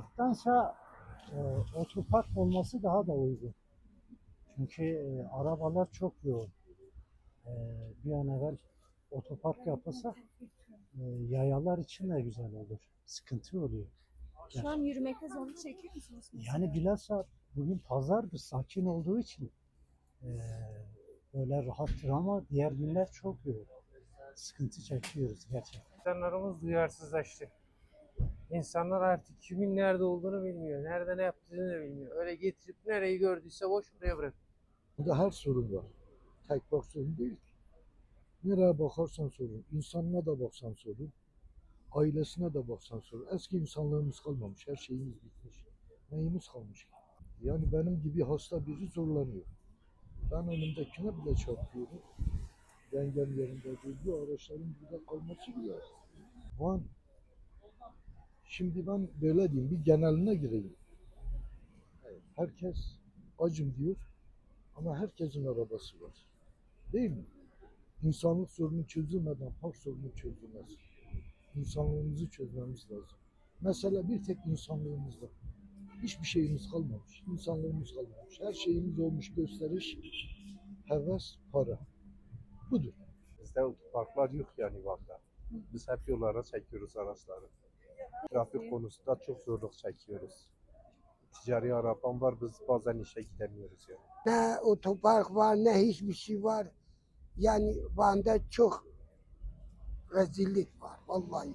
Otoparktansa e, otopark olması daha da uygun. Çünkü e, arabalar çok yoğun. E, bir an evvel otopark yapılsa e, yayalar için de güzel olur. Sıkıntı oluyor. Şu an yürümekte zorluk çekiyor musunuz? mesela? Yani bilhassa bugün pazardı, sakin olduğu için e, böyle rahattır ama diğer günler çok yoğun. Sıkıntı çekiyoruz gerçekten. İnsanlarımız duyarsızlaştı. İnsanlar artık kimin nerede olduğunu bilmiyor. Nerede ne yaptığını bilmiyor. Öyle getirip nereyi gördüyse boş oraya bırak. Burada her sorun var. Tek bak sorun değil ki. Nereye bakarsan sorun. İnsanına da baksan sorun. Ailesine de baksan sorun. Eski insanlığımız kalmamış. Her şeyimiz bitmiş. Neyimiz kalmış ki? Yani benim gibi hasta biri zorlanıyor. Ben önümdekine bile çarpıyorum. Dengem yerinde değil. Bu araçların burada kalması bile. Bu an şimdi ben böyle diyeyim bir geneline gireyim. Herkes acım diyor. Ama herkesin arabası var. Değil mi? İnsanlık sorunu çözülmeden park sorunu çözülmez. İnsanlığımızı çözmemiz lazım. Mesela bir tek insanlığımızda. Hiçbir şeyimiz kalmamış. İnsanlığımız kalmamış. Her şeyimiz olmuş gösteriş, heves, para. Budur. Bizde otoparklar yok yani Van'da. Biz hep yollara çekiyoruz araçları. Trafik konusunda çok zorluk çekiyoruz. Ticari arabam var biz bazen işe gidemiyoruz yani. Ne otopark var ne hiçbir şey var. Yani Van'da çok rezillik var vallahi.